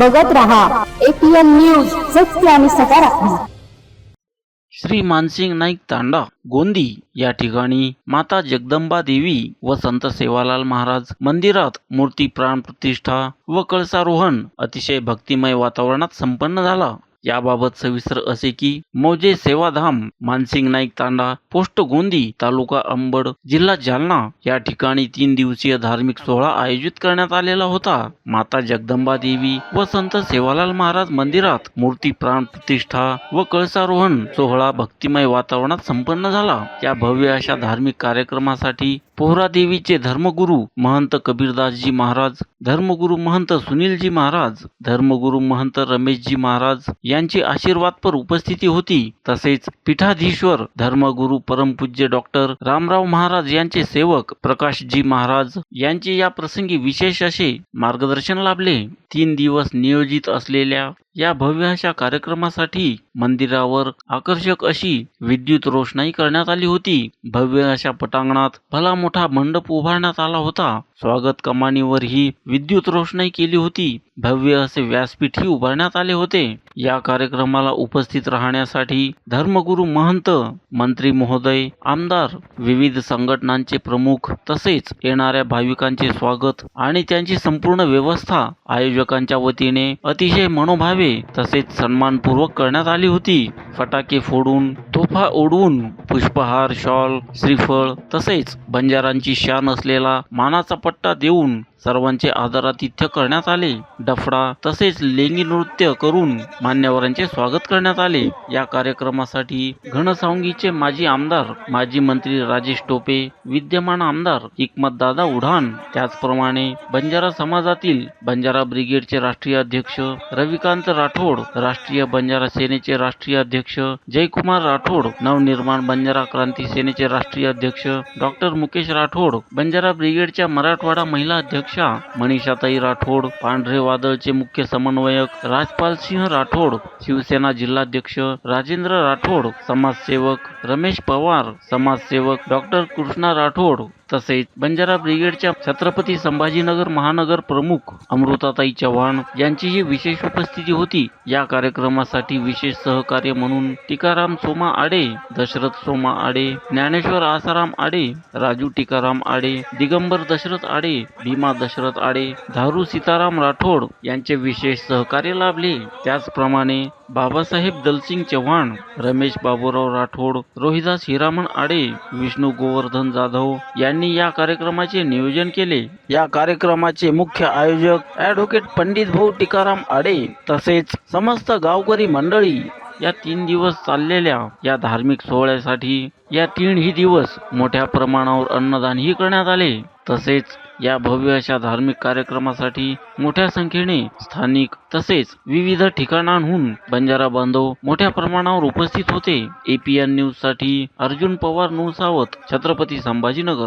बघत राहा. ATN news सत्य आणि सकारात्मक. श्री मानसिंग नाईक तांडा गोंदी या ठिकाणी माता जगदंबा देवी व संत सेवालाल महाराज मंदिरात मूर्ती प्राण प्रतिष्ठा व कळसारोहण अतिशय भक्तिमय वातावरणात संपन्न झाला. याबाबत सविस्तर असे की मौजे सेवाधाम मानसिंग नाईक तांडा पोस्ट गोंदी तालुका अंबड जिल्हा जालना या ठिकाणी तीन दिवसीय धार्मिक सोहळा आयोजित करण्यात आलेला होता. माता जगदंबा देवी व संत सेवालाल महाराज मंदिरात मूर्ती प्राण प्रतिष्ठा व कळसारोहण सोहळा भक्तिमय वातावरणात संपन्न झाला. या भव्य अशा धार्मिक कार्यक्रमासाठी पोहरा देवीचे धर्मगुरू महंत कबीरदासजी महाराज धर्मगुरू महंत सुनीलजी महाराज धर्मगुरू महंत रमेशजी महाराज यांची आशीर्वादपर उपस्थिती होती. तसेच पीठाधीश्वर धर्मगुरू परमपूज्य डॉक्टर रामराव महाराज यांचे सेवक प्रकाशजी महाराज यांचे या प्रसंगी विशेष असे मार्गदर्शन लाभले. तीन दिवस नियोजित असलेल्या या भव्य अशा कार्यक्रमासाठी मंदिरावर आकर्षक अशी विद्युत रोषणाई करण्यात आली होती. भव्य अशा पटांगणात भला मोठा मंडप उभारण्यात आला होता. स्वागत कमानीवर ही विद्युत रोषणाई केली होती. भव्य असे व्यासपीठही उभारण्यात आले होते. या कार्यक्रमाला उपस्थित राहण्यासाठी धर्मगुरू महंत मंत्री महोदय आमदार विविध संघटनांचे प्रमुख तसेच येणाऱ्या भाविकांचे स्वागत आणि त्यांची संपूर्ण व्यवस्था आयोजकांच्या वतीने अतिशय मनोभावे तसेच सन्मानपूर्वक करण्यात आली होती. फटाके फोडून तोफा ओढवून पुष्पहार शॉल श्रीफळ तसेच बंजारांची शान असलेला मानाचा पट्टा देऊन सर्वांचे आदरातिथ्य करण्यात आले. डफडा तसेच लेंगी नृत्य करून मान्यवरांचे स्वागत करण्यात आले. या कार्यक्रमासाठी घनसावंगीचे माजी आमदार माजी मंत्री राजेश टोपे विद्यमान आमदार हिकमतदादा उढाण त्याचप्रमाणे बंजारा समाजातील बंजारा ब्रिगेडचे राष्ट्रीय अध्यक्ष रविकांत राठोड राष्ट्रीय बंजारा सेनेचे राष्ट्रीय अध्यक्ष जयकुमार राठोड नवनिर्माण बंजारा क्रांती सेनेचे राष्ट्रीय अध्यक्ष डॉक्टर मुकेश राठोड बंजारा ब्रिगेडच्या मराठवाडा महिला अध्यक्षा मनीषाताई राठोड पांढरे वादळचे मुख्य समन्वयक राजपाल सिंह राठोड शिवसेना जिल्हाध्यक्ष राजेंद्र राठोड समाजसेवक रमेश पवार समाजसेवक डॉक्टर कृष्णा राठोड तसेच बंजारा ब्रिगेडच्या छत्रपती संभाजीनगर महानगर प्रमुख अमृताताई चव्हाण यांचीही विशेष उपस्थिती होती या कार्यक्रमासाठी विशेष सहकार्य म्हणून टिकाराम सोमा आडे दशरथ सोमा आडे ज्ञानेश्वर आसाराम आडे राजू टिकाराम आडे दिगंबर दशरथ आडे भीमा दशरथ आडे धारू सीताराम राठोड यांचे विशेष सहकार्य लाभले. त्याचप्रमाणे बाबासाहेब दलसिंग चव्हाण रमेश बाबूराव राठोड रोहिदास हिरामण आडे विष्णू गोवर्धन जाधव यांनी या कार्यक्रमाचे नियोजन केले. या कार्यक्रमाचे मुख्य आयोजक ॲडव्होकेट पंडित भाऊ टिकाराम आडे तसेच समस्त गावकरी मंडळी या तीन दिवस चाललेल्या या धार्मिक सोहळ्यासाठी या तीनही दिवस मोठ्या प्रमाणावर अन्नदानही करण्यात आले. तसेच या भव्य अशा धार्मिक कार्यक्रमासाठी मोठ्या संख्येने स्थानिक तसेच विविध ठिकाणांहून बंजारा बांधव मोठ्या प्रमाणावर उपस्थित होते. एपीएन न्यूजसाठी अर्जुन पवार नूसावत छत्रपती संभाजीनगर.